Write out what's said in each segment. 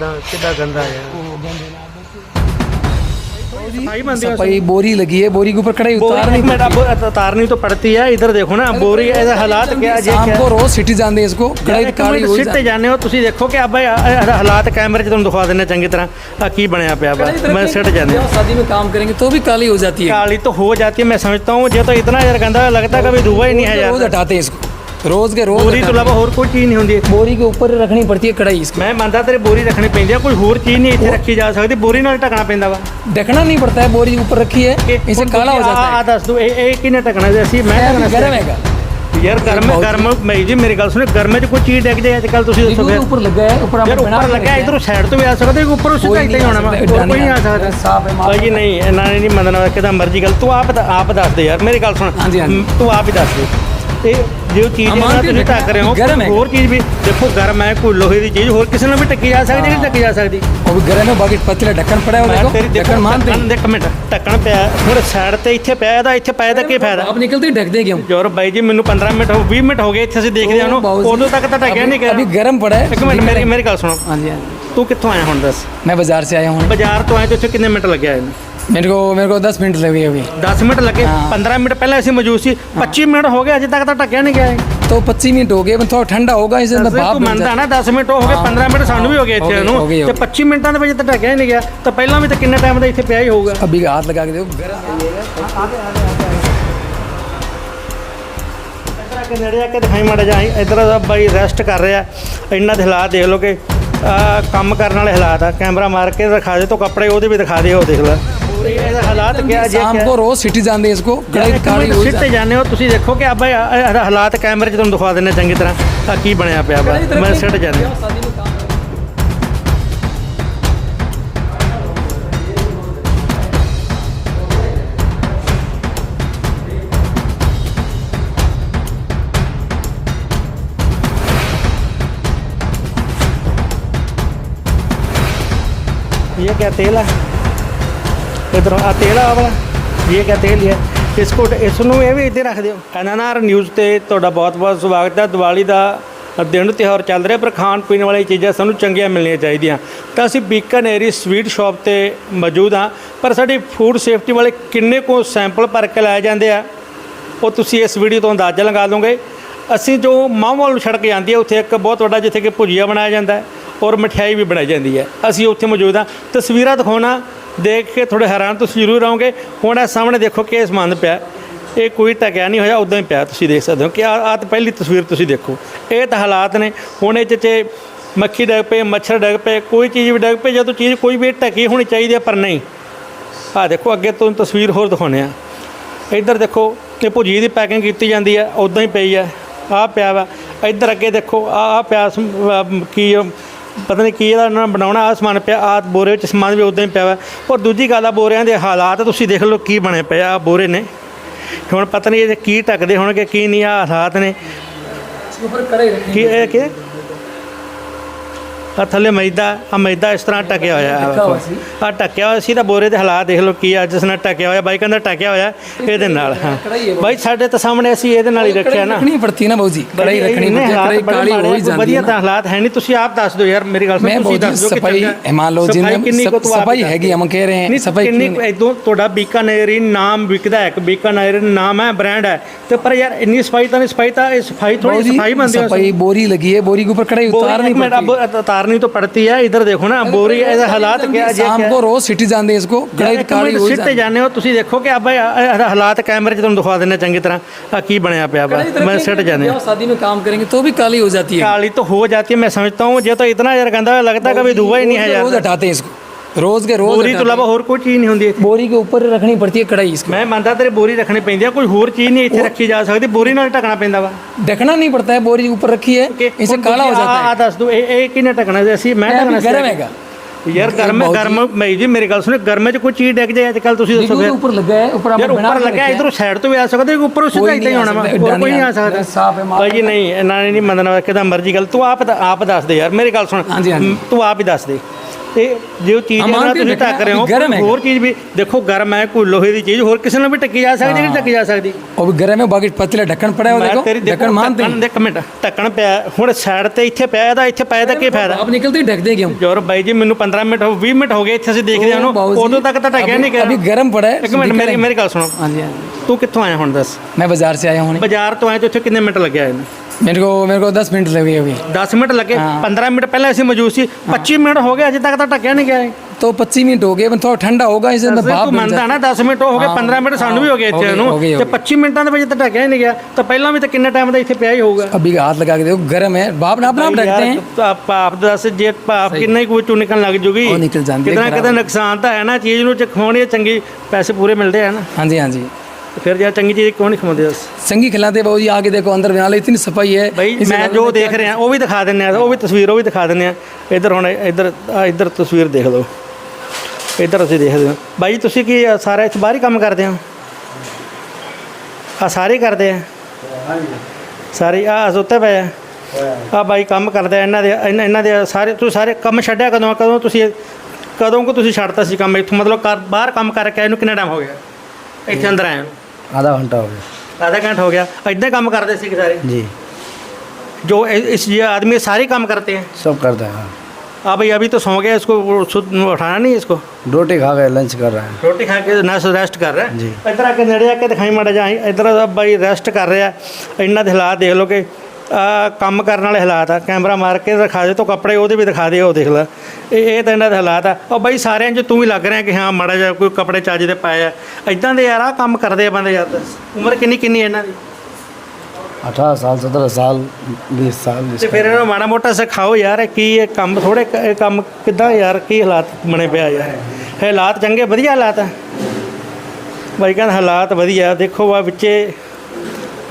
ਕਿੱਦਾਂ ਕਿੱਦਾਂ ਗੰਦਾ ਹੈ सफाई बंदी है सफाई बोरी लगी है बोरी के ऊपर कढ़ाई बोरी उतारनी एक मिनट अब उतारनी तो पड़ती है इधर देखो ना बोरी ऐसे हालात क्या है, ये शाम क्या को रोज सिटी ਜਾਂਦੇ इसको ਕੜਾਈ ਇੱਕ ਕਾਲੀ ਮਿੰਟ ਹੋ ਸਿੱਟ ਤੇ ਜਾਂਦੇ ਹੋ ਤੁਸੀਂ ਦੇਖੋ ਕਿ ਆਬਾ ਹਾਲਾਤ ਕੈਮਰੇ 'ਚ ਤੁਹਾਨੂੰ ਦਿਖਾ ਦਿੰਨੇ ਚੰਗੀ ਤਰ੍ਹਾਂ ਆ ਕੀ ਬਣਿਆ ਪਿਆ ਵਾ मैं सिट जाने शादी में काम करेंगे तो भी काली हो जाती है काली तो हो जाती है मैं समझता हूँ ये तो इतना यार गंदा लगता है कभी धुआ ही नहीं है रोज यार हटाते हैं इसको रोज के रोज बोरी तो हटाते इलावा और कोई चीज़ नहीं ਹੁੰਦੀ हैं। बोरी के ऊपर रखनी पड़ती है कढ़ाई इसको ਮੈਂ ਮੰਨਦਾ ਤੇਰੇ ਬੋਰੀ ਰੱਖਣੀ ਪੈਂਦੀ ਆ ਕੋਈ ਹੋਰ ਚੀਜ਼ ਨਹੀਂ ਇੱਥੇ ਰੱਖੀ ਜਾ ਸਕਦੀ ਬੋਰੀ ਨਾਲ ਢਕਣਾ ਪੈਂਦਾ ਵਾ ढकना नहीं पड़ता है बोरी ऊपर रखी है इसे काला हो जाता ਆ है ਦੱਸ ਦੋ ਇਹ ਇਹ ਕਿਨੇ ਢਕਣਾ ਜੇ ਅਸੀਂ ਮੈਂ ਢਕਣਾ ਸੀ। गर्म हैगा ਯਾਰ ਗਰਮ ਗਰਮ ਮੈਂ ਜੀ ਮੇਰੀ ਗੱਲ ਸੁਣੋ ਗਰਮੇ 'ਚ ਕੋਈ ਚੀਜ਼ ਡਿੱਗ ਜਾਏ ਅੱਜ ਕੱਲ ਤੁਸੀਂ ਦੱਸੋ देखो ਫਿਰ ऊपर लगा है ऊपर ਯਾਰ आप बना ਉੱਪਰ के ਲੱਗਾ रखे ਇਧਰੋਂ ਸਾਈਡ ਤੋਂ ਵੀ ਆ ਸਕਦਾ ਉੱਪਰ ਉਸ कोई ਸਾਈਡ ਤੇ नहीं आ ਹੋਣਾ ਵਾ सकता, ਹੋਰ ਕੋਈ ਨਹੀਂ ਆ साफ ਸਕਦਾ है ਭਾਈ ਨਹੀਂ ਇਹਨਾਂ ਨੇ ਨਹੀਂ ਮੰਨਣਾ ਕਿਦਾਂ ਮਰਜ਼ੀ ਗੱਲ ਤੂੰ ਆਪ ਆਪ ਦੱਸ ਦੇ ਯਾਰ ਮੇਰੀ ਗੱਲ ਸੁਣ ਹਾਂਜੀ, ਹਾਂਜੀ। ਮ, ਤੂੰ ਆਪ ਹੀ ਦੱਸ ਦੇ ਇਹ ਜੇ ਉਹ ਚੀਜ਼ ਨਾਲ ਤੁਸੀਂ ਢੱਕ ਰਹੇ ਹੋ ਗਰਮ ਹੈ ਹੋਰ ਚੀਜ਼ ਵੀ ਦੇਖੋ ਗਰਮ ਹੈ ਕੋਈ ਲੋਹੇ ਦੀ ਚੀਜ਼ ਹੋਰ ਕਿਸੇ ਨਾਲ ਵੀ ਟੱਕੀ ਜਾ ਸਕਦੀ ਹੈ। ਟੱਕੀ ਜਾ ਸਕਦੀ। ਉਹ ਵੀ ਗਰਮ ਹੈ ਬਾਕੀ ਪਤਲਾ ਢੱਕਣ ਪੜਿਆ ਹੋਇਆ ਦੇਖੋ ਢੱਕਣ ਮਾਰਦੇ ਦੇ ਕਮੈਂਟ ਢੱਕਣ ਪਿਆ ਥੋੜਾ ਸਾਈਡ ਤੇ ਇੱਥੇ ਪਿਆ ਇਹਦਾ ਇੱਥੇ ਪਾਇਆ ਦਾ ਕੀ ਫਾਇਦਾ? ਆਪ ਨਿਕਲਦੇ ਢੱਕਦੇ ਕਿਉਂ? ਯਾਰ ਬਾਈ ਜੀ ਮੈਨੂੰ 15 ਮਿੰਟ 20 ਮਿੰਟ ਹੋ ਗਏ ਇੱਥੇ ਅਸੀਂ ਦੇਖਦੇ ਹਾਂ ਉਹਨੂੰ। ਉਦੋਂ ਤੱਕ ਤਾਂ ਢੱਕਿਆ ਨਹੀਂ ਗਿਆ। ਅਭੀ ਗਰਮ ਪੜਾ ਇੱਕ ਮਿੰਟ ਮੇਰੀ ਮੇਰੀ ਗੱਲ ਸੁਣੋ। ਹਾਂਜੀ ਹਾਂਜੀ। ਤੂੰ ਕਿੱਥੋਂ ਆਇਆ ਹੁਣ ਦੱਸ? ਮੈਂ ਬਾਜ਼ਾਰ ਸੇ ਆਇਆ ਹੁਣ। ਬਾਜ਼ਾਰ ਤੋਂ ਆਇਆ ਤੇ ਇੱਥੇ ਕਿੰਨੇ ਮਿੰਟ ਲੱਗਿਆ ਇਹਨੂੰ? मेरे को मेरे को दस मिनट लगे अभी 10 ਮਿੰਟ ਲੱਗੇ ਹਾਂ। 15 ਮਿੰਟ ਪਹਿਲਾਂ ਅਸੀਂ ਮੌਜੂਦ ਸੀ 25 ਮਿੰਟ ਹੋ ਗਏ ਅਜੇ ਤੱਕ ਤਾਂ ਢੱਕਿਆ ਨਹੀਂ ਗਿਆ ਇਹ। तो पच्चीस मिनट हो गए अब थोड़ा ठंडा होगा इसे ਦੱਸ अंदर भाप ਤੂੰ बन ਮੰਨਦਾ जाए। ਨਾ 10 ਮਿੰਟ ਹੋ ਗਏ ਹਾਂ। 15 ਮਿੰਟ ਸਾਨੂੰ ਵੀ ਹੋ ਗਏ ਹੋ ਇੱਥੇ ਗਏ, ਨੂੰ ਹੋ ਗਏ, ਹੋ ਤੇ 25 ਮਿੰਟਾਂ ਦੇ ਵਿੱਚ ਤਾਂ ਢੱਕਿਆ ਹੀ ਨਹੀਂ ਗਿਆ ਤਾਂ ਪਹਿਲਾਂ ਵੀ ਤਾਂ ਕਿੰਨੇ ਟਾਈਮ ਦਾ ਇੱਥੇ ਪਿਆ ਹੀ ਹੋਊਗਾ अभी हाथ लगा के देखो गर्म है ये। ਇੱਧਰ ਆ ਕੇ ਨੇੜੇ ਆ ਕੇ ਦਿਖਾਈ ਮਾੜਾ ਜਾ ਇੱਧਰ ਦਾ ਬਾਈ ਰੈਸਟ ਕਰ ਰਿਹਾ ਇਹਨਾਂ ਦੇ ਹਾਲਾਤ ਦੇਖ ਲਓ ਕਿ ਆਹ ਕੰਮ ਕਰਨ ਵਾਲੇ ਹਾਲਾਤ ਆ ਕੈਮਰਾ ਮਾਰ ਕੇ ਦਿਖਾ ਦੇ ਤੋ ਕੱਪੜੇ ਉਹਦੇ ਵੀ ਦਿਖਾ ਦੇ ਉਹ ਦੇਖ ਲੈ ਇਹਦਾ ਹਾਲਾਤ ਕਿਆ ਜੇ शाम को रोज सिटी जानते हैं इसको कढ़ाई काली हो ਸਿੱਟ ਤੇ ਜਾਂਦੇ ਹੋ ਤੁਸੀਂ ਦੇਖੋ ਕਿ ਆਬਾ ਹਾਲਾਤ ਕੈਮਰੇ 'ਚ ਤੁਹਾਨੂੰ ਦਿਖਾ ਦਿੰਨੇ ਚੰਗੀ ਤਰ੍ਹਾਂ ਆ ਕੀ ਬਣਿਆ ਪਿਆ ਵਾ ਮੈਂ ਸਿੱਟ ਜਾਂਦੇ शादी में काम ये क्या तेल है इधर आ तेल ਆ ਵਾਲਾ ਇਹ ਕਿਆ ਤੇਲ ਹੈ ਇਸ ਕੋ ਇਸ ਨੂੰ ਇਹ ਵੀ ਇੱਥੇ ਰੱਖ ਦਿਓ ਐਨਐਨਆਰ ਨਿਊਜ਼ ਤੇ ਤੁਹਾਡਾ ਬਹੁਤ-ਬਹੁਤ ਸਵਾਗਤ ਹੈ ਦੀਵਾਲੀ ਦਾ ਦਿਨ ਤਿਉਹਾਰ ਚੱਲ ਰਿਹਾ ਪਰ ਖਾਣ ਪੀਣ ਵਾਲੀ ਚੀਜ਼ਾਂ ਸਾਨੂੰ ਚੰਗੀਆਂ ਮਿਲਣੀਆਂ ਚਾਹੀਦੀਆਂ ਤਾਂ ਅਸੀਂ ਬੀਕਾਨੇਰੀ ਸਵੀਟ ਸ਼ਾਪ ਤੇ ਮੌਜੂਦ ਹਾਂ ਪਰ ਸਾਡੀ ਫੂਡ ਸੇਫਟੀ ਵਾਲੇ ਕਿੰਨੇ ਕੋ ਸੈਂਪਲ ਭਰ ਕੇ ਲਾਏ ਜਾਂਦੇ ਆ ਉਹ ਤੁਸੀਂ ਇਸ ਵੀਡੀਓ ਤੋਂ ਅੰਦਾਜ਼ਾ ਲਗਾ ਲਓਗੇ ਅਸੀਂ ਜੋ ਮਾਹੌਲ ਨੂੰ ਛੜਕ ਜਾਂਦੀ ਹੈ ਉੱਥੇ ਇੱਕ ਬਹੁਤ ਵੱਡਾ ਜਿੱਥੇ ਕਿ ਭੁਜੀਆ ਬਣਾਇਆ ਜਾਂਦਾ ਹੈ ਔਰ ਮਠਿਆਈ ਵੀ ਬਣਾਈ ਜਾਂਦੀ ਹੈ ਅਸੀਂ ਉੱਥੇ ਮੌਜੂਦ ਹਾਂ ਤਸਵੀਰਾਂ ਦਿਖਾਉਣਾ ਦੇਖ ਕੇ ਥੋੜੇ ਹੈਰਾਨ ਤੁਸੀਂ ਜ਼ਰੂਰ ਰਹੋਗੇ। ਹੁਣ ਇਹ ਸਾਹਮਣੇ ਦੇਖੋ ਕਿ ਇਹ ਸਮਾਨ ਪਿਆ। ਇਹ ਕੋਈ ਟਕਿਆ ਨਹੀਂ ਹੋਇਆ, ਉਦਾਂ ਹੀ ਪਿਆ ਤੁਸੀਂ ਦੇਖ ਸਕਦੇ ਹੋ ਕਿ ਆਹ ਆ ਤਾਂ ਪਹਿਲੀ ਤਸਵੀਰ ਤੁਸੀਂ ਦੇਖੋ। ਇਹ ਤਾਂ ਹਾਲਾਤ ਨੇ। ਹੁਣ ਇਹ 'ਚ ਮੱਖੀ ਡੱਗ ਪਏ ਮੱਛਰ ਡੱਗ ਪਏ, ਕੋਈ ਚੀਜ਼ ਵੀ ਡੱਗ ਪਈ ਜਦੋਂ ਚੀਜ਼ ਕੋਈ ਵੀ ਢਕੀ ਹੋਣੀ ਚਾਹੀਦੀ ਹੈ ਪਰ ਨਹੀਂ। ਆਹ ਦੇਖੋ, ਅੱਗੇ ਤੋਂ ਤਸਵੀਰ ਹੋਰ ਦਿਖਾਉਂਦੇ ਆ ਇੱਧਰ ਦੇਖੋ ਕਿ ਭੁਜੀ ਦੀ ਪੈਕਿੰਗ ਕੀਤੀ ਜਾਂਦੀ ਹੈ, ਉਦਾਂ ਹੀ ਪਈ ਹੈ। ਆਹ ਪਿਆ ਵਾ। ਇੱਧਰ ਅੱਗੇ ਦੇਖੋ, ਆਹ ਆਹ ਪਿਆ ਸਮ- ਕੀ ਪਤਾ ਨਹੀਂ ਕੀ ਇਹਦਾ ਇਹਨਾਂ ਨੇ ਬਣਾਉਣਾ ਆ ਸਮਾਨ ਪਿਆ ਆ ਬੋਰੇ ਵਿੱਚ ਸਮਾਨ ਵੀ ਉਦਾਂ ਹੀ ਪਿਆ ਵਾ। ਔਰ ਦੂਜੀ ਗੱਲ ਆ ਬੋਰਿਆਂ ਦੇ ਹਾਲਾਤ ਤੁਸੀਂ ਦੇਖ ਲਓ ਕੀ ਬਣੇ ਪਏ ਆ ਬੋਰੇ ਨੇ। ਹੁਣ ਪਤਾ ਨਹੀਂ ਇਹ ਕੀ ਟੱਕਦੇ ਹੋਣਗੇ ਕੀ ਨਹੀਂ ਆ ਹਾਲਾਤ ਨੇ। ਕੀ ਇਹ ਕਿ? ਆ ਥੱਲੇ ਮੈਦਾ ਆ ਮੈਦਾ ਇਸ ਤਰ੍ਹਾਂ ਟਕਿਆ ਹੋਇਆ। ਆ ਟਕਿਆ ਹੋਇਆ ਸੀ ਤਾਂ ਬੋਰੇ ਦੇ ਹਾਲਾਤ ਦੇਖ ਲਓ ਕੀ ਆ ਜਿਸ ਨਾਲ ਟਕਿਆ ਹੋਇਆ ਬਾਈ ਕਹਿੰਦਾ ਟਕਿਆ ਹੋਇਆ ਇਹਦੇ ਨਾਲ ਬਾਈ ਸਾਡੇ ਤਾਂ ਸਾਹਮਣੇ ਅਸੀਂ ਇਹਦੇ ਨਾਲ ਹੀ ਰੱਖਿਆ ਨਾ। ਰੱਖਣੀ ਪੜਤੀ ਨਾ ਬਾਊ ਜੀ ਕੜਾਈ ਰੱਖਣੀ ਪੜਤੀ ਕਾਲੀ ਹੋ ਹੀ ਜਾਂਦੀ ਵਧੀਆ ਤਾਂ ਹਾਲਾਤ ਹੈ ਨਹੀਂ ਤੁਸੀਂ ਆਪ ਦੱਸ ਦਿਓ ਯਾਰ ਮੇਰੀ ਗੱਲ ਸੁਣੋ ਤੁਸੀਂ ਦੱਸ ਦਿਓ ਕਿ ਸਫ਼ਾਈ ਹਿਮਾਨ ਲੋ ਜੀ ਸਫ਼ਾਈ ਹੈਗੀ ਹਮ ਕਹਿ ਰਹੇ ਹਾਂ ਸਫ਼ਾਈ ਕਿੰਨੀ ਇਦੋਂ ਤੁਹਾਡਾ ਬੀਕਾਨੇਰੀ ਨਾਮ ਵਿਕਦਾ ਹੈ ਕਿ ਬੀਕਾਨੇਰੀ ਨਾਮ ਹੈ ਬ੍ਰਾਂਡ ਹੈ ਤੇ ਪਰ ਯਾਰ ਇੰਨੀ ਸਫ਼ਾਈ ਤਾਂ ਨਹੀਂ ਸਫ਼ਾਈ ਤਾਂ ਇਹ ਸਫ਼ਾਈ ਥੋੜੀ ਸਫ਼ਾਈ ਮੰਨਦੇ ਹੋ ਸਫ਼ਾਈ ਬੋਰੀ ਲੱਗੀ ਹੈ ਬੋਰੀ ਉੱਪਰ ਕੜਾਈ ਉਤਾਰਨੀ ਪੜਤੀ। एक मिनट अब पड़ती है उतारनी तो पड़ती है इधर देखो ना बोरी ऐसे हालात क्या है, ये शाम क्या को रोज सिटी जानते हैं इसको कढ़ाई ਇੱਕ काली ਮਿੰਟ हो ही ਸਿੱਟ ਤੇ जाती है। ਜਾਂਦੇ ਹੋ ਤੁਸੀਂ ਦੇਖੋ ਕਿ ਆਬਾ ਹਾਲਾਤ ਕੈਮਰੇ 'ਚ ਤੁਹਾਨੂੰ ਦਿਖਾ ਦਿੰਨੇ ਚੰਗੀ ਤਰ੍ਹਾਂ ਆ ਕੀ ਬਣਿਆ ਪਿਆ ਵਾ कढ़ाई तो ਮੈਂ ਸਿੱਟ रखेंगे, ਜਾਂਦੇ जब शादी में काम करेंगे तो भी काली हो जाती है काली तो हो जाती है मैं समझता हूँ ये तो इतना यार गंदा लगता है कभी धुआ ही नहीं है रोज यार हटाते हैं इसको रोज के रोज बोरी तो हटाते इलावा और कोई चीज़ नहीं होती हैं। बोरी के ऊपर रखनी पड़ती है कढ़ाई इसको ਮੈਂ ਮੰਨਦਾ ਤੇਰੇ ਬੋਰੀ ਰੱਖਣੀ ਪੈਂਦੀ ਆ ਕੋਈ ਹੋਰ ਚੀਜ਼ ਨਹੀਂ ਇੱਥੇ ਰੱਖੀ ਜਾ ਸਕਦੀ ਬੋਰੀ ਨਾਲ ਢਕਣਾ ਪੈਂਦਾ ਵਾ ढकना नहीं पड़ता है बोरी ऊपर रखी है इसे काला हो जाता ਆ है ਦੱਸ ਦੋ ਇਹ ਇਹ ਕਿਨੇ ਢਕਣਾ ਜੇ ਅਸੀਂ ਮੈਂ ਢਕਣਾ अभी गर्म हैगा ਯਾਰ ਗਰਮ ਗਰਮ ਮੈਂ ਜੀ ਮੇਰੀ ਗੱਲ ਸੁਣੋ ਗਰਮੇ 'ਚ ਕੋਈ ਚੀਜ਼ ਡਿੱਗ ਜਾਏ ਅੱਜ ਕੱਲ ਤੁਸੀਂ ਦੱਸੋ देखो ਫਿਰ ऊपर लगा है ऊपर ਯਾਰ आप बना ਉੱਪਰ के ਲੱਗਾ रखे हैं। ਇਧਰੋਂ ਸਾਈਡ ਤੋਂ ਵੀ ਆ ਸਕਦਾ ਉੱਪਰ ਉਸ ਕੋਈ ਸਾਈਡ ਤੇ ਨਹੀਂ ਆ ਹੋਣਾ ਵਾ ਸਕਦਾ, ਹੋਰ ਕੋਈ ਨਹੀਂ ਆ ਸਕਦਾ ਸਾਫ਼ ਹੈ, ਮਾਫ਼ ਭਾਈ ਜੀ ਨਹੀਂ ਇਹਨਾਂ ਨੇ ਨਹੀਂ ਮੰਨਣਾ ਕਿਦਾਂ ਮਰਜ਼ੀ ਗੱਲ ਤੂੰ ਆਪ ਆਪ ਦੱਸ ਦੇ ਯਾਰ ਮੇਰੀ ਗੱਲ ਸੁਣ ਹਾਂਜੀ, ਹਾਂਜੀ। ਤੂੰ ਆਪ ਹੀ ਦੱਸ ਦੇ ਤੇ ਜੋ ਚੀਜ਼ ਨਾਲ ਤੁਸੀਂ ਢੱਕ ਰਹੇ ਹੋ ਹੋਰ ਚੀਜ਼ ਵੀ ਦੇਖੋ ਗਰਮ ਹੈ ਕੋਈ ਲੋਹੇ ਦੀ ਚੀਜ਼ ਹੋਰ ਕਿਸੇ ਨਾਲ ਵੀ ਢੱਕੀ ਜਾ ਸਕਦੀ ਨਹੀਂ ਢੱਕੀ ਜਾ ਸਕਦੀ। ਉਹ ਵੀ ਗਰਮ ਹੈ ਬਾਕੀ ਪਤਲੇ ਢੱਕਣ ਪੜਿਆ ਉਹ ਦੇਖੋ ਢੱਕਣ ਮਾਨਦੇ ਨਹੀਂ ਇੱਕ ਮਿੰਟ ਢੱਕਣ ਪਿਆ ਹੁਣ ਸਾਈਡ ਤੇ ਇੱਥੇ ਪਿਆ ਇਹਦਾ ਇੱਥੇ ਪਾਇਆ ਤਾਂ ਕੀ ਫਾਇਦਾ? ਆਪ ਨਿਕਲਦੇ ਢੱਕਦੇ ਕਿਉਂ? ਯਾਰ ਬਾਈ ਜੀ ਮੈਨੂੰ 15 ਮਿੰਟ ਹੋ 20 ਮਿੰਟ ਹੋ ਗਏ ਇੱਥੇ ਅਸੀਂ ਦੇਖਦੇ ਹਾਂ ਉਦੋਂ ਤੱਕ ਤਾਂ ਢੱਕਿਆ ਨਹੀਂ ਗਿਆ। ਅਭੀ ਗਰਮ ਪੜਾ ਇੱਕ ਮਿੰਟ ਮੇਰੀ ਮੇਰੀ ਗੱਲ ਸੁਣੋ। ਹਾਂਜੀ ਤੂੰ ਕਿੱਥੋਂ ਆਇਆ ਹੁਣ ਦੱਸ? ਮੈਂ ਬਾਜ਼ਾਰ ਸੇ ਆਇਆ ਹੁਣ। ਬਾਜ਼ਾਰ ਤੋਂ ਆਇਆ ਤੇ ਇੱਥੇ ਕਿੰਨੇ ਮਿੰਟ ਲੱਗਿਆ ਇਹਨੂੰ मेरे को मेरे को दस मिनट लगे अभी 10 ਮਿੰਟ ਲੱਗੇ ਹਾਂ। 15 ਮਿੰਟ ਪਹਿਲਾਂ ਅਸੀਂ ਮੌਜੂਦ ਸੀ 25 ਮਿੰਟ ਹੋ ਗਏ ਅਜੇ ਤੱਕ ਤਾਂ ਢੱਕਿਆ ਨਹੀਂ ਗਿਆ ਇਹ तो पच्चीस मिनट हो गए अब थोड़ा ठंडा होगा इसे अंदर ਤੂੰ भाप बन ਮੰਨਦਾ ਨਾ 10 ਮਿੰਟ ਹੋ ਗਏ ਹਾਂ, 15 ਮਿੰਟ ਸਾਨੂੰ ਵੀ ਹੋ ਗਏ ਹੋ ਇੱਥੇ ਗਏ, ਨੂੰ ਹੋ ਗਏ, ਹੋ ਤੇ ਗਏ। 25 ਮਿੰਟਾਂ ਦੇ ਵਿੱਚ ਤਾਂ ਢੱਕਿਆ ਹੀ ਨਹੀਂ ਗਿਆ ਤਾਂ ਪਹਿਲਾਂ ਵੀ ਤਾਂ ਕਿੰਨੇ ਟਾਈਮ ਦਾ ਇੱਥੇ ਪਿਆ ਹੀ ਹੋਊਗਾ अभी हाथ लगा के देखो गर्म है भाप ना अपना आप ढकते हैं ਤਾਂ ਭਾਪ ਦੱਸ ਜੇ ਭਾਪ ਕਿੰਨਾ ਹੀ ਕੋਈ ਚੋਂ ਨਿਕਲਣ ਲੱਗ ਜੂਗੀ ਉਹ ਨਿਕਲ ਜਾਂਦੀ ਹੈ, ਕਿਤੇ ਨਾ ਖਰਾਬ ਕਿਤੇ ਨੁਕਸਾਨ ਤਾਂ ਹੈ ਨਾ ਚੀਜ਼ ਨੂੰ ਜੇ ਖਵਾਉਣੀ ਹੈ ਚੰਗੀ ਪੈਸੇ ਪੂਰੇ ਮਿਲਦੇ ਆ ਨਾ हाँ जी हाँ जी ਤੇ ਫਿਰ ਜੇ ਚੰਗੀ ਚੀਜ਼ ਕਿਉਂ ਨਹੀਂ ਖਵਾਉਂਦੇ ਦੱਸ संगी खिलाते बाबू जी आगे देखो अंदर बना लो इतनी सफाई है ਬਈ इसे ਮੈਂ डालने ਜੋ में ਦੇਖ ਰਿਹਾ ਉਹ ਵੀ ਦਿਖਾ ਦਿੰਨੇ ਆ ਉਹ ਵੀ ਤਸਵੀਰ ਉਹ ਵੀ ਦਿਖਾ ਦਿੰਨੇ ਆ ਇੱਧਰ ਹੁਣ ਇੱਧਰ ਆਹ ਇੱਧਰ ਤਸਵੀਰ ਦੇਖ ਲਓ ਇੱਧਰ ਅਸੀਂ ਦੇਖਦੇ ਹਾਂ ਬਾਈ ਤੁਸੀਂ ਕੀ ਆ ਸਾਰਾ ਇੱਥੇ ਬਾਹਰ ਹੀ ਕੰਮ ਕਰਦੇ ਹੋ ਆ ਸਾਰੇ ਹੀ ਕਰਦੇ ਆ ਸਾਰੇ ਆ ਸੁੱਤੇ ਪਏ ਆ ਆ ਬਾਈ ਕੰਮ ਕਰਦੇ ਆ ਇਹਨਾਂ ਦੇ ਇਹਨਾਂ ਇਹਨਾਂ ਦੇ ਸਾਰੇ ਤੁਸੀਂ ਸਾਰੇ ਕੰਮ ਛੱਡਿਆ ਕਦੋਂ ਆ? ਕਦੋਂ ਤੁਸੀਂ ਕਦੋਂ ਕੋ ਤੁਸੀਂ ਛੱਡਤਾ ਸੀ ਕੰਮ ਇੱਥੋਂ ਮਤਲਬ ਕਰ ਬਾਹਰ ਕੰਮ ਕਰਕੇ ਆਏ ਨੂੰ ਕਿੰਨਾ ਟਾਈਮ ਹੋ ਗਿਆ ਇੱਥੇ ਅੰਦਰ ਆਏ ਨੂੰ आधा घंटा हो गया। आधा घंटा हो गया। इतने काम करते सीख सारे? जी। जो इस ये आदमी सारे काम करते हैं? सब करते हैं हाँ। भाई अभी तो सो गया इसको उठाना नहीं इसको? रोटी खा गए लंच कर रहे हैं। रोटी खा के ना तो रेस्ट कर रहे हैं? जी। इधर आके नड़े जाके दिखाई मारे जाए इधर तो भाई रेस्ट कर रहे हैं। इन्ना दिला देख लो कि ਕੰਮ ਕਰਨ ਵਾਲੇ ਹਾਲਾਤ ਆ ਕੈਮਰਾ ਮਾਰ ਕੇ ਦਿਖਾ ਦੇ ਤੋ ਕੱਪੜੇ ਉਹਦੇ ਵੀ ਦਿਖਾ ਦੇ ਉਹ ਦੇਖ ਲੈ। ਇਹ ਇਹ ਤਾਂ ਇਹਨਾਂ ਦੇ ਹਾਲਾਤ ਆ। ਉਹ ਬਾਈ ਸਾਰਿਆਂ 'ਚ ਤੂੰ ਵੀ ਲੱਗ ਰਿਹਾ ਕਿ ਹਾਂ ਮਾੜਾ ਜਿਹਾ ਕੋਈ ਕੱਪੜੇ ਚੱਜ ਦੇ ਪਾਇਆ ਆ। ਦੇ ਯਾਰ ਆ ਕੰਮ ਕਰਦੇ ਆ ਬੰਦੇ ਯਾਰ। ਉਮਰ ਕਿੰਨੀ ਕਿੰਨੀ ਇਹਨਾਂ ਦੀ? 18 ਸਾਲ 17 ਸਾਲ 20 ਸਾਲ ਤੇ ਫਿਰ ਇਹਨਾਂ ਮਾੜਾ ਮੋਟਾ ਸਿਖਾਓ ਯਾਰ ਕੀ ਇਹ ਕੰਮ ਥੋੜੇ ਕੰਮ ਕਿੱਦਾਂ ਯਾਰ ਕੀ ਹਾਲਾਤ ਬਣੇ ਪਿਆ ਯਾਰ। ਹਾਲਾਤ ਚੰਗੇ ਵਧੀਆ ਹਾਲਾਤ ਆ। ਬਾਈ ਕਹਿੰਦਾ ਹਾਲਾਤ ਵਧੀਆ ਦੇਖੋ ਵਾ ਵਿੱਚੇ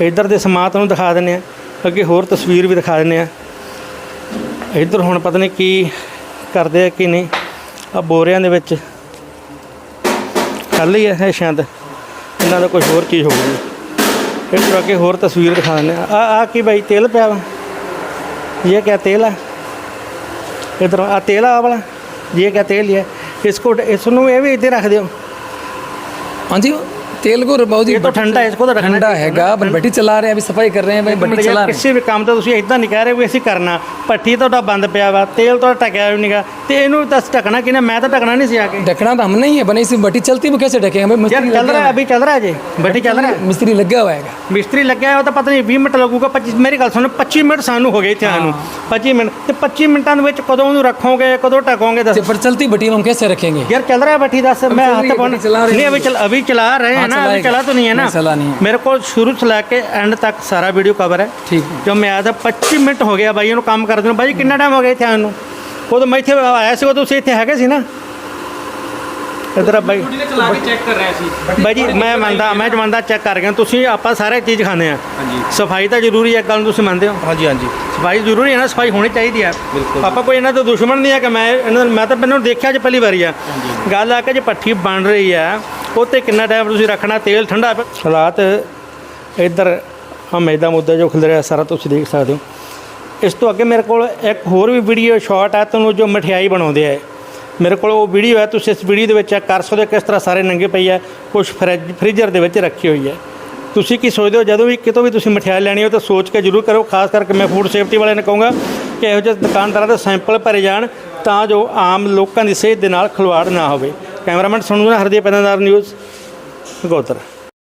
ਇਧਰ ਦੇ ਸਮਾਤ ਨੂੰ ਦਿਖਾ ਦਿੰਨੇ ਆ। ਅੱਗੇ ਹੋਰ ਤਸਵੀਰ ਵੀ ਦਿਖਾ ਦਿੰਨੇ ਆ। ਇੱਧਰ ਹੁਣ ਪਤਾ ਨਹੀਂ ਕੀ ਕਰਦੇ ਆ ਕੀ ਨਹੀਂ। ਆ ਬੋਰਿਆਂ ਦੇ ਵਿੱਚ ਕੱਲ ਹੀ ਹੈ ਸ਼ਾਇਦ। ਇਹਨਾਂ ਦਾ ਕੋਈ ਹੋਰ ਚੀਜ਼ ਹੋ ਗਈ ਇੱਧਰ ਅੱਗੇ ਹੋਰ ਤਸਵੀਰ ਦਿਖਾ ਦਿੰਨੇ ਆ। ਆ ਆ ਕੀ ਭਾਈ ਤੇਲ ਪਿਆ ਵਾ? ਇਹ ਕਿਹਾ ਤੇਲ ਆ? ਇਧਰ ਆ ਤੇਲ ਆ ਵਾਲਾ। ਇਹ ਕਿਆ ਤੇਲ ਹੈ ਇਸ ਕੋ ਇਸ ਨੂੰ ਇਹ ਵੀ ਇੱਥੇ ਰੱਖ ਦਿਓ ਹਾਂਜੀ। ਤੇਲ को बहुत ही ये तो ठंडा है इसको तो रखना ठंडा चाहिए। हैगा अपन भट्टी चला रहे हैं अभी सफाई कर रहे ਚਲਾ ਰਹੇ ਕਿਸੇ ਵੀ ਕੰਮ ਤੇ ਤੁਸੀਂ ਇਦਾਂ ਨਹੀਂ ਕਹਿ ਰਹੇ ਵੀ ਅਸੀਂ ਕਰਨਾ ਭੱਠੀ ਤੁਹਾਡਾ ਬੰਦ ਪਿਆ ਵਾ ਤੇਲ ਤੁਹਾਡਾ ਟਕਿਆ ਵੀ ਨਹੀਂਗਾ ਤੇ ਇਹਨੂੰ ਦੱਸ ਢਕਣਾ ਕਿਨੇ ਮੈਂ ਤਾਂ ਢਕਣਾ नहीं ਸੀ ਆ ਕੇ ढकना तो हम नहीं है बने इसी भट्टी चलती वो कैसे ढके हमें ਯਾਰ ਚੱਲ लगा ਰਿਹਾ ਅਭੀ ਚੱਲ ਰਿਹਾ ਜੀ ਭੱਠੀ ਚੱਲ ਰਿਹਾ है। मिस्त्री लगा हुआ ਮਿਸਤਰੀ ਲੱਗਿਆ ਹੋਇਆ ਤਾਂ ਪਤਾ ਨਹੀਂ 20 ਮਿੰਟ ਲੱਗੂਗਾ 25 ਮੇਰੀ ਗੱਲ ਸੁਣੋ 25 ਮਿੰਟ ਸਾਨੂੰ ਹੋ ਗਏ ਇੱਥੇ ਆਉਣ 25 ਮਿੰਟ ਤੇ 25 ਮਿੰਟਾਂ ਦੇ ਵਿੱਚ ਕਦੋਂ ਉਹਨੂੰ ਰੱਖੋਗੇ ਕਦੋਂ ਢਕੋਗੇ ਦੱਸ पर ਚਲਤੀ भट्टी में हम कैसे ਯਾਰ ਚੱਲ ਰਿਹਾ ਭੱਠੀ ਦੱਸ ਮੈਂ ਹੱਥ ਪਾਉਣ ਨਹੀਂ ਅਭੀ ਚਲਾ ਰਹੇ नहीं है। अभी चल अभी चला रहे हैं हाँ, ना अभी चलाएगा। चला तो नहीं है ना नहीं, चला नहीं है। मेरे को शुरू से लेके एंड तक सारा वीडियो कवर है ठीक है जो मैं आया था 25 ਮਿੰਟ ਹੋ ਗਿਆ ਬਾਈ ਇਹਨੂੰ ਕੰਮ ਕਰਦੇ ਨੂੰ ਬਾਈ ਕਿੰਨਾ ਟਾਈਮ ਹੋ ਗਿਆ ਇੱਥੇ ਆਉਣ ਨੂੰ ਉਦੋਂ ਮੈਂ ਇੱਥੇ ਆਇਆ ਸੀ ਉਦੋਂ ਤੁਸੀਂ ਇੱਥੇ ਹੈਗੇ ਸੀ ਨਾ ਇਧਰ ਬਾਈ चला के चेक कर रहे हैं ਬਾਈ ਜੀ ਮੈਂ ਮੰਨਦਾ ਮੈਂ ਮੰਨਦਾ ਚੈੱਕ ਕਰ ਗਿਆ ਤੁਸੀਂ ਆਪਾਂ ਸਾਰੇ ਚੀਜ਼ ਖਾਂਦੇ ਆ ਸਫਾਈ ਤਾਂ ਜ਼ਰੂਰੀ ਹੈ ਗੱਲ ਨੂੰ ਤੁਸੀਂ ਮੰਨਦੇ ਹੋ हाँ जी हाँ जी ਸਫਾਈ ਜ਼ਰੂਰੀ ਹੈ ਨਾ ਸਫਾਈ ਹੋਣੀ ਚਾਹੀਦੀ ਹੈ ਆਪਾਂ ਕੋਈ ਇਹਨਾਂ ਦਾ ਦੁਸ਼ਮਣ ਨਹੀਂ ਹੈ ਕਿ ਮੈਂ ਇਹਨਾਂ ਮੈਂ ਤਾਂ ਮੈਨੂੰ ਦੇਖਿਆ ਅੱਜ ਪਹਿਲੀ ਵਾਰੀ ਆ ਗੱਲ ਆ ਕਿ ਜੇ ਪੱਠੀ ਬਣ ਰਹੀ ਆ ਉਹ ਤੇ ਕਿੰਨਾ ਟਾਈਮ ਤੁਸੀਂ ਰੱਖਣਾ? ਤੇਲ ਠੰਡਾ ਹਾਲਾਤ ਇੱਧਰ ਆ ਮੈਦਾ ਮੁੱਦਾ ਜੋ ਖਿਲ ਰਿਹਾ, ਸਾਰਾ ਤੁਸੀਂ ਦੇਖ ਸਕਦੇ ਹੋ। ਇਸ ਤੋਂ ਅੱਗੇ ਮੇਰੇ ਕੋਲ ਇੱਕ ਹੋਰ ਵੀ ਵੀਡੀਓ ਸ਼ਾਰਟ ਹੈ, ਤੁਹਾਨੂੰ ਜੋ ਮਠਿਆਈ ਬਣਾਉਂਦੇ ਆ। ਮੇਰੇ ਕੋਲ ਉਹ ਵੀਡੀਓ ਹੈ, ਤੁਸੀਂ ਇਸ ਵੀਡੀਓ ਦੇ ਵਿੱਚ ਚੈੱਕ ਕਰ ਸਕਦੇ ਹੋ ਕਿਸ ਤਰ੍ਹਾਂ ਸਾਰੇ ਨੰਗੇ ਪਈ ਹੈ ਕੁਝ ਫਰਿੱਜ ਫ੍ਰੀਜ਼ਰ ਦੇ ਵਿੱਚ ਰੱਖੀ ਹੋਈ ਹੈ। ਤੁਸੀਂ ਕੀ ਸੋਚਦੇ ਹੋ, ਜਦੋਂ ਵੀ ਕਿਤੋਂ ਵੀ ਤੁਸੀਂ ਮਠਿਆਈ ਲੈਣੀ ਹੋ ਤਾਂ ਸੋਚ ਕੇ ਜ਼ਰੂਰ ਕਰੋ, ਖਾਸ ਕਰਕੇ ਮੈਂ ਫੂਡ ਸੇਫਟੀ ਵਾਲਿਆਂ ਨੂੰ ਕਹੂੰਗਾ ਕਿ ਇਹੋ ਜਿਹੇ ਦੁਕਾਨਦਾਰਾਂ ਦੇ ਸੈਂਪਲ ਭਰੇ ਜਾਣ ਤਾਂ ਜੋ ਆਮ ਲੋਕਾਂ ਦੀ ਸਿਹਤ ਦੇ ਨਾਲ ਖਿਲਵਾੜ ਨਾ ਹੋਵੇ। ਕੈਮਰਾਮੈਨ ਸੁਣੂ ਨਾ ਹਰਦੀਪ ਪੈਦਾਦਾਰ ਨਿਊਜ਼ ਗੋਤਰ